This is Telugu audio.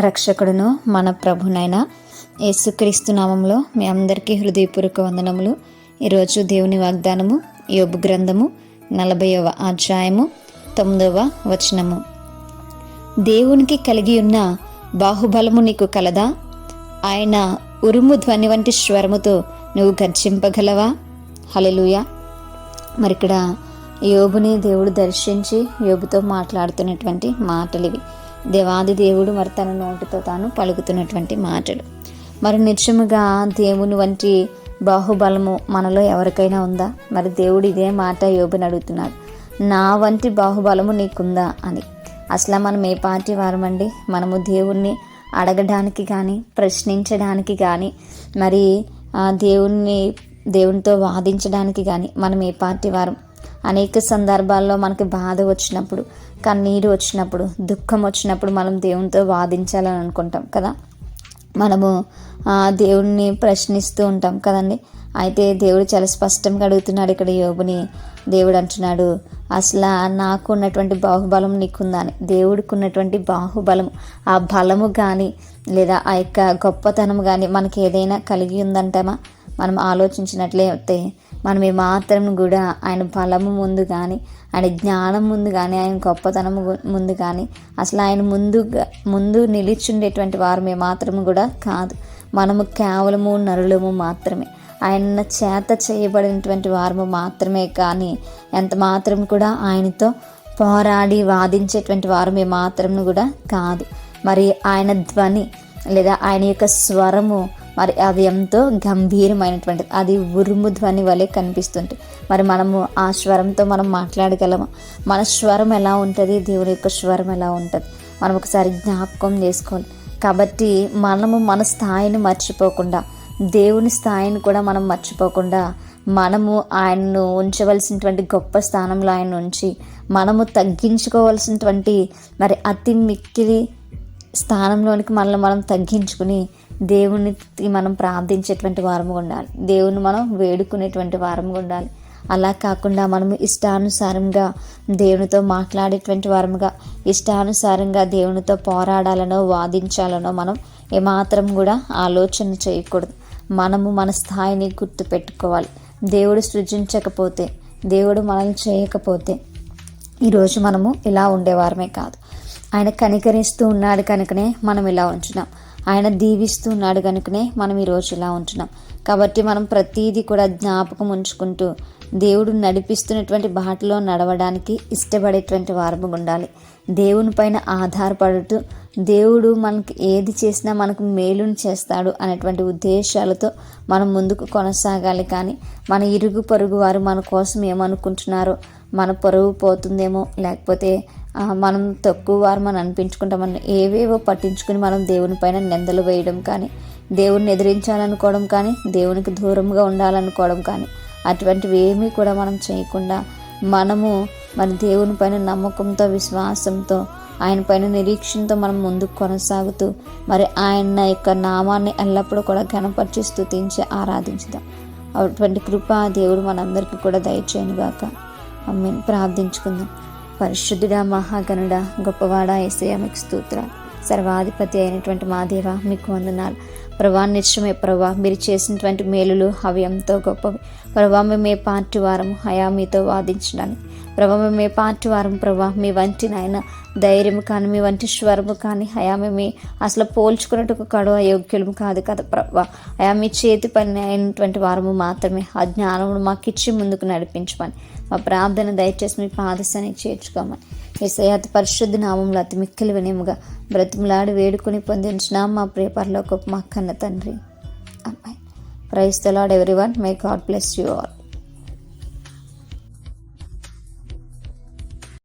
రక్షకుడును మన ప్రభునైన యేసుక్రీస్తు నామంలో మీ అందరికీ హృదయపూర్వక వందనములు. ఈరోజు దేవుని వాగ్దానము యోబు గ్రంథము నలభైవ అధ్యాయము తొమ్మిదవ వచనము. దేవునికి కలిగి ఉన్న బాహుబలము నీకు కలదా? ఆయన ఉరుము ధ్వని వంటి స్వరముతో నువ్వు గర్జింపగలవా? హలలుయ మరి ఇక్కడ యోబుని దేవుడు దర్శించి యోబుతో మాట్లాడుతున్నటువంటి మాటలు ఇవి దేవాది దేవుడు మరి తన నోటితో తాను పలుకుతున్నటువంటి మాటలు. మరి నిజముగా దేవుని వంటి బాహుబలము మనలో ఎవరికైనా ఉందా? మరి దేవుడు ఇదే మాట యోబుని అడుగుతున్నాడు. నా వంటి బాహుబలము నీకుందా అని. అసలు మనం ఏ పార్టీ వారమండి? మనము దేవుణ్ణి అడగడానికి కానీ ప్రశ్నించడానికి కానీ మరి దేవుణ్ణి దేవునితో వాదించడానికి కానీ మనం ఏ పార్టీ వారం? అనేక సందర్భాల్లో మనకి బాధ వచ్చినప్పుడు కన్నీరు వచ్చినప్పుడు దుఃఖం వచ్చినప్పుడు మనం దేవునితో వాదించాలని అనుకుంటాం కదా. మనము దేవుణ్ణి ప్రశ్నిస్తూ ఉంటాం కదండి. అయితే దేవుడు చాలా స్పష్టంగా అడుగుతున్నాడు ఇక్కడ యోగుని దేవుడు అంటున్నాడు అసలు నాకు ఉన్నటువంటి బాహుబలం నీకుందా అని దేవుడికి ఉన్నటువంటి బాహుబలం. ఆ బలము కానీ లేదా ఆ యొక్క గొప్పతనం కానీ మనకి ఏదైనా కలిగి ఉందంటమా? మనం ఆలోచించినట్లయితే మనం ఏమాత్రం కూడా ఆయన బలము ముందు కానీ ఆయన జ్ఞానం ముందు కానీ ఆయన గొప్పతనం ముందు కానీ అసలు ఆయన ముందు ముందు నిలిచుండేటువంటి వారు మాత్రము కూడా కాదు. మనము కేవలము నరులము మాత్రమే. ఆయన చేత చేయబడినటువంటి వారము మాత్రమే కానీ ఎంత మాత్రం కూడా ఆయనతో పోరాడి వాదించేటువంటి వారమే మాత్రం కూడా కాదు. మరి ఆయన ధ్వని లేదా ఆయన యొక్క స్వరము మరి అది ఎంతో గంభీరమైనటువంటిది అది ఉరుము ధ్వని వలె కనిపిస్తుంది. మరి మనము ఆ స్వరంతో మనం మాట్లాడగలము? మన స్వరం ఎలా ఉంటుంది? దేవుని యొక్క స్వరం ఎలా ఉంటుంది? మనం ఒకసారి జ్ఞాపకం చేసుకోవాలి. కాబట్టి మనము మన స్థాయిని మర్చిపోకుండా దేవుని స్థాయిని కూడా మనం మర్చిపోకుండా మనము ఆయన్ను ఉంచవలసినటువంటి గొప్ప స్థానంలో ఆయన ఉంచి మనము తగ్గించుకోవాల్సినటువంటి మరి అతి మిక్కిలి స్థానంలోనికి మనల్ని మనం తగ్గించుకుని దేవునికి మనం ప్రార్థించేటువంటి వారము ఉండాలి. దేవుని మనం వేడుకునేటువంటి వారము ఉండాలి. అలా కాకుండా మనము ఇష్టానుసారంగా దేవునితో మాట్లాడేటువంటి వారముగా ఇష్టానుసారంగా దేవునితో పోరాడాలనో వాదించాలనో మనం ఏమాత్రం కూడా ఆలోచన చేయకూడదు. మనము మన స్థాయిని గుర్తు పెట్టుకోవాలి దేవుడు సృజించకపోతే దేవుడు మనల్ని చేయకపోతే ఈరోజు మనము ఇలా ఉండేవారమే కాదు. ఆయన కనికరిస్తూ ఉన్నాడు కనుకనే మనం ఇలా ఉంచున్నాం. ఆయన దీవిస్తున్నాడు కనుకనే మనం ఈరోజు ఇలా ఉంటున్నాం. కాబట్టి మనం ప్రతీది కూడా జ్ఞాపకం ఉంచుకుంటూ దేవుడు నడిపిస్తున్నటువంటి బాటలో నడవడానికి ఇష్టపడేటువంటి వారము ఉండాలి. దేవుని పైన ఆధారపడుతూ దేవుడు మనకి ఏది చేసినా మనకు మేలుని చేస్తాడు అనేటువంటి ఉద్దేశాలతో మనం ముందుకు కొనసాగాలి. కానీ మన ఇరుగు పొరుగు వారు మన కోసం ఏమనుకుంటున్నారో మన పొరుగు పోతుందేమో లేకపోతే మనం తక్కువ వారు మనం అనిపించుకుంటామని ఏవేవో పట్టించుకుని మనం దేవుని పైన నిందలు వేయడం కానీ దేవుణ్ణి ఎదిరించాలనుకోవడం కానీ దేవునికి దూరంగా ఉండాలనుకోవడం కానీ అటువంటివి ఏమీ కూడా మనం చేయకుండా మనము మన దేవుని పైన నమ్మకంతో విశ్వాసంతో ఆయన పైన నిరీక్షణతో మనం ముందుకు కొనసాగుతూ మరి ఆయన యొక్క నామాన్ని ఎల్లప్పుడూ కూడా గణపరిచి స్థుతించి ఆరాధించుదాం. అటువంటి కృప దేవుడు మనందరికీ కూడా దయచేయను అమ్మే ప్రార్థించుకుందాం. పరిశుద్ధుడా మహాగణుడా గొప్పవాడ ఏసయ మీకు సర్వాధిపతి అయినటువంటి మా దేవ మీకు వందనాలు. ప్రభా నిశ్చయమే ప్రభా మీరు చేసినటువంటి మేలులు అవి ఎంతో గొప్పవి. ప్రభా మేము పార్టీ వారం హయా మీతో వాదించడానికి. ప్రభా మేము పార్టీ వారం ప్రభా మీ వంటి నాయన ధైర్యం కానీ మీ వంటి స్వరము కానీ హయా మేము అసలు పోల్చుకున్నట్టు కడవ అయోగ్యులము కాదు కదా ప్రభా. అయా మీ చేతి పని అయినటువంటి వారము మాత్రమే. ఆ జ్ఞానమును మాకు ఇచ్చి ముందుకు నడిపించమని. మా ప్రార్థన దయచేసి మీ పాదశానికి చేర్చుకోమని. ఏసయాతి పరిశుద్ధ నామంలో అతి మిక్కిలి వినేముగా బ్రతిమలాడి వేడుకొని పొందించిన మా ప్రియపరలో గొప్ప మా కన్న తండ్రి. అమ్మాయి price the lord lord one may God bless you all.